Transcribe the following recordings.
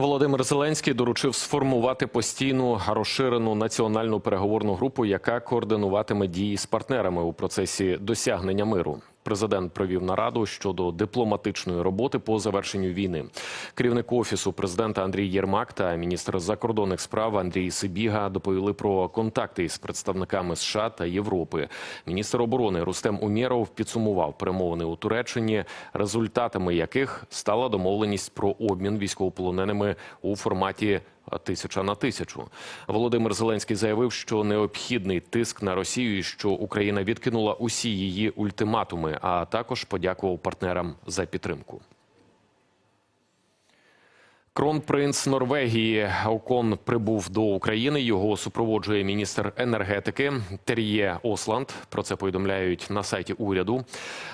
Володимир Зеленський доручив сформувати постійну розширену національну переговорну групу, яка координуватиме дії з партнерами у процесі досягнення миру. Президент провів нараду щодо дипломатичної роботи по завершенню війни. Керівник офісу президента Андрій Єрмак та міністр закордонних справ Андрій Сибіга доповіли про контакти із представниками США та Європи. Міністр оборони Рустем Умєров підсумував перемовини у Туреччині, результатами яких стала домовленість про обмін військовополоненими у форматі тисяча на тисячу. Володимир Зеленський заявив, що необхідний тиск на Росію, і що Україна відкинула усі її ультиматуми, а також подякував партнерам за підтримку. Кронпринц Норвегії Окон прибув до України. Його супроводжує міністр енергетики Тер'є Осланд. Про це повідомляють на сайті уряду.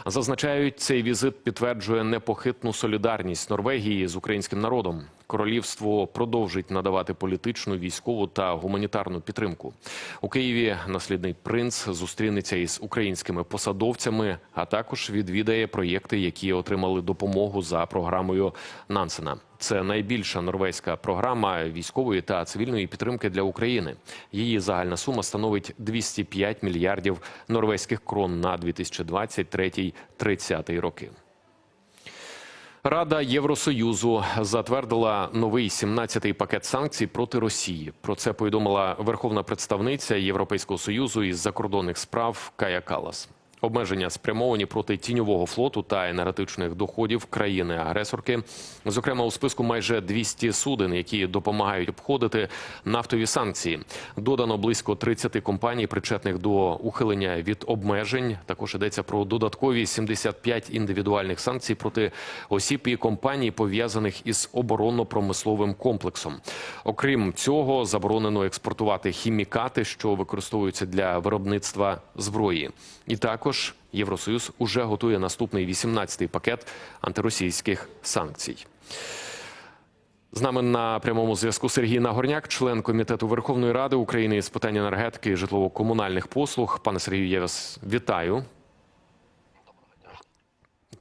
Зазначають, цей візит підтверджує непохитну солідарність Норвегії з українським народом. Королівство продовжить надавати політичну, військову та гуманітарну підтримку. У Києві наслідний принц зустрінеться із українськими посадовцями, а також відвідає проєкти, які отримали допомогу за програмою Нансена. Це найбільша норвезька програма військової та цивільної підтримки для України. Її загальна сума становить 205 мільярдів норвезьких крон на 2023-30 роки. Рада Євросоюзу затвердила новий 17-й пакет санкцій проти Росії. Про це повідомила верховна представниця Європейського союзу із закордонних справ Кая Калас. Обмеження спрямовані проти тіньового флоту та енергетичних доходів країни-агресорки. Зокрема, у списку майже 200 суден, які допомагають обходити нафтові санкції. Додано близько 30 компаній, причетних до ухилення від обмежень. Також йдеться про додаткові 75 індивідуальних санкцій проти осіб і компаній, пов'язаних із оборонно-промисловим комплексом. Окрім цього, заборонено експортувати хімікати, що використовуються для виробництва зброї. І також Євросоюз уже готує наступний 18-й пакет антиросійських санкцій. З нами на прямому зв'язку Сергій Нагорняк, член комітету Верховної Ради України з питань енергетики і житлово-комунальних послуг. Пане Сергію, я вас вітаю.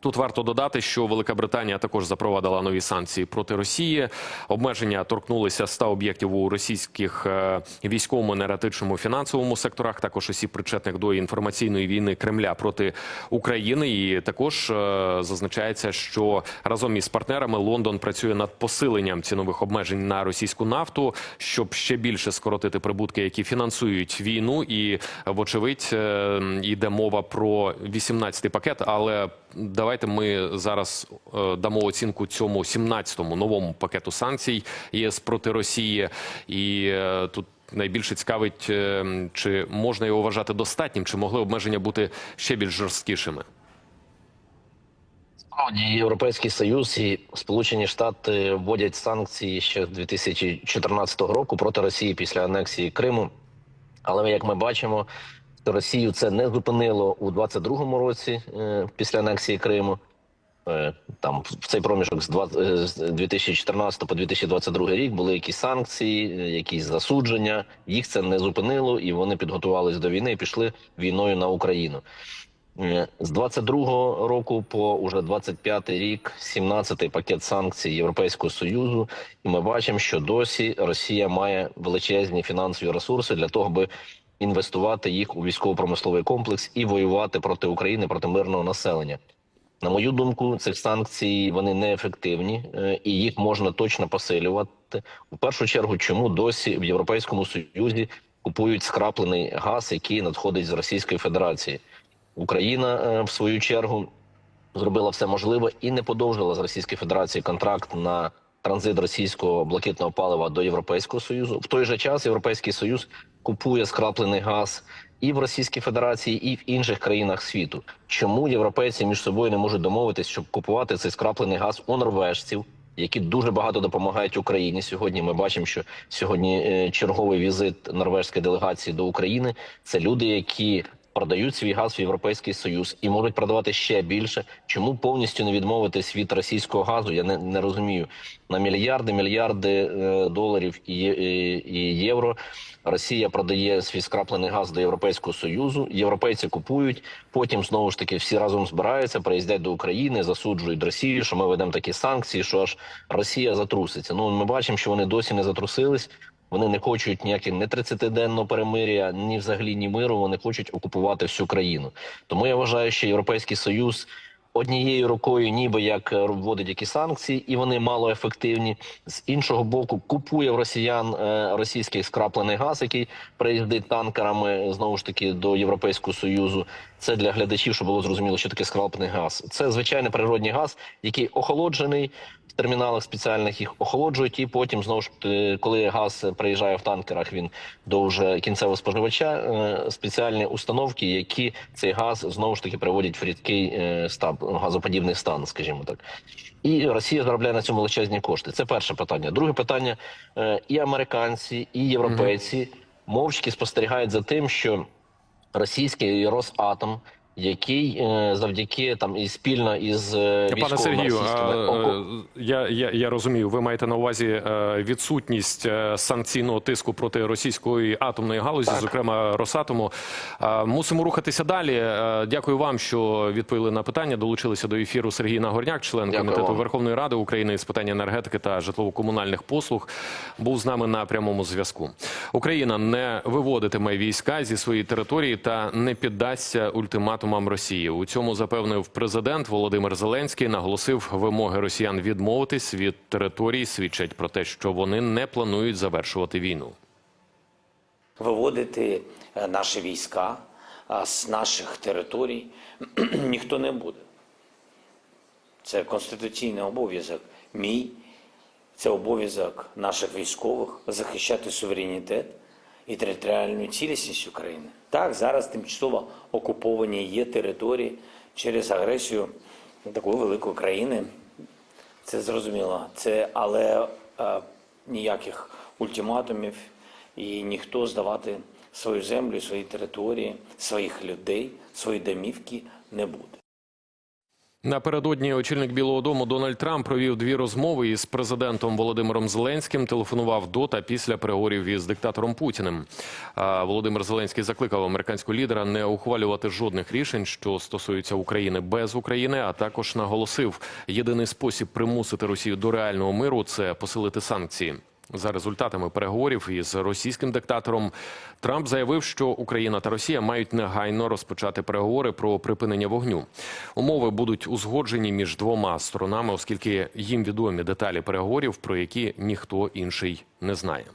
Тут варто додати, що Велика Британія також запровадила нові санкції проти Росії. Обмеження торкнулися ста об'єктів у російських е, військовому, енергетичному, фінансовому секторах. Також осіб причетних до інформаційної війни Кремля проти України. І також е, зазначається, що разом із партнерами Лондон працює над посиленням цінових обмежень на російську нафту, щоб ще більше скоротити прибутки, які фінансують війну. І вочевидь е, йде мова про 18-й пакет, але Давайте ми зараз е, дамо оцінку цьому 17-му новому пакету санкцій ЄС проти Росії, і е, тут найбільше цікавить, е, чи можна його вважати достатнім, чи могли обмеження бути ще більш жорсткішими. Справді Європейський Союз і Сполучені Штати вводять санкції ще з 2014 року проти Росії після анексії Криму. Але як ми бачимо, Росію це не зупинило у 22-му році е, після анексії Криму. Е, Там в цей проміжок з два- е, з 2014 по 2022 рік були якісь санкції, якісь засудження. Їх це не зупинило, і вони підготувались до війни і пішли війною на Україну. З 22-го року по уже 25-й рік, 17-й пакет санкцій Європейського союзу, і ми бачимо, що досі Росія має величезні фінансові ресурси для того, аби інвестувати їх у військово-промисловий комплекс і воювати проти України, проти мирного населення. На мою думку, цих санкцій вони неефективні е, і їх можна точно посилювати. У першу чергу, чому досі в Європейському Союзі купують скраплений газ, який надходить з Російської Федерації. Україна е, в свою чергу зробила все можливе і не подовжила з Російської Федерації контракт на транзит російського блакитного палива до Європейського Союзу. В той же час Європейський Союз купує скраплений газ і в Російській Федерації, і в інших країнах світу. Чому європейці між собою не можуть домовитись, щоб купувати цей скраплений газ у норвежців? Які дуже багато допомагають Україні сьогодні. Ми бачимо, що сьогодні е, черговий візит норвежської делегації до України це люди, які продають свій газ в Європейський Союз і можуть продавати ще більше. Чому повністю не відмовитись від російського газу? Я не, не розумію. На мільярди, мільярди е, доларів і, і, і євро. Росія продає свій скраплений газ до Європейського союзу. Європейці купують. Потім знову ж таки всі разом збираються, приїздять до України, засуджують Росію, що ми ведемо такі санкції, що аж Росія затруситься. Ну ми бачимо, що вони досі не затрусились. Вони не хочуть ніяке не 30-денного перемир'я, ні взагалі ні миру. Вони хочуть окупувати всю країну. Тому я вважаю, що Європейський Союз однією рукою, ніби як е, вводить які санкції, і вони мало ефективні. З іншого боку, купує в росіян е, російський скраплений газ, який приїздить танкерами знову ж таки до Європейського союзу. Це для глядачів, щоб було зрозуміло, що таке скраплений газ. Це звичайний природний газ, який охолоджений. В терміналах спеціальних їх охолоджують, і потім знову ж е, коли газ приїжджає в танкерах, він до вже кінцевого споживача. е, Спеціальні установки, які цей газ знову ж таки приводять в рідкий е, стан, газоподібний стан, скажімо так. І Росія заробляє на цьому величезні кошти. Це перше питання. Друге питання: е, і американці, і європейці мовчки спостерігають за тим, що російський Росатом, який е, завдяки там і спільно із е, Пане Сергію, а, я, я, я розумію, ви маєте на увазі е, відсутність санкційного тиску проти російської атомної галузі, зокрема Росатому. Мусимо рухатися далі. Дякую вам, що відповіли на питання. Долучилися до ефіру Сергій Нагорняк, член Дякую комітету вам. Верховної Ради України з питань енергетики та житлово-комунальних послуг. Був з нами на прямому зв'язку. Україна не виводитиме війська зі своєї території та не піддасться ультиматумам Росії. У цьому запевнив президент Володимир Зеленський. Наголосив, вимоги росіян відмовитись від території свідчать про те, що вони не планують завершувати війну. виводити е, наші війська з наших територій ніхто не буде. Це конституційний обов'язок мій, це обов'язок наших військових захищати суверенітет і територіальну цілісність України. Так, зараз тимчасово окуповані є території через агресію такої великої країни. Це зрозуміло. Це але е, ніяких ультиматумів і ніхто здавати свою землю, свої території, своїх людей, свої домівки не буде. Напередодні очільник Білого Дому Дональд Трамп провів дві розмови із президентом Володимиром Зеленським. Телефонував до та після переговорів із диктатором Путіним. Володимир Зеленський закликав американського лідера не ухвалювати жодних рішень, що стосуються України без України. А також наголосив, єдиний спосіб примусити Росію до реального миру це посилити санкції. За результатами переговорів із російським диктатором Трамп заявив, що Україна та Росія мають негайно розпочати переговори про припинення вогню. Умови будуть узгоджені між двома сторонами, оскільки їм відомі деталі переговорів, про які ніхто інший не знає.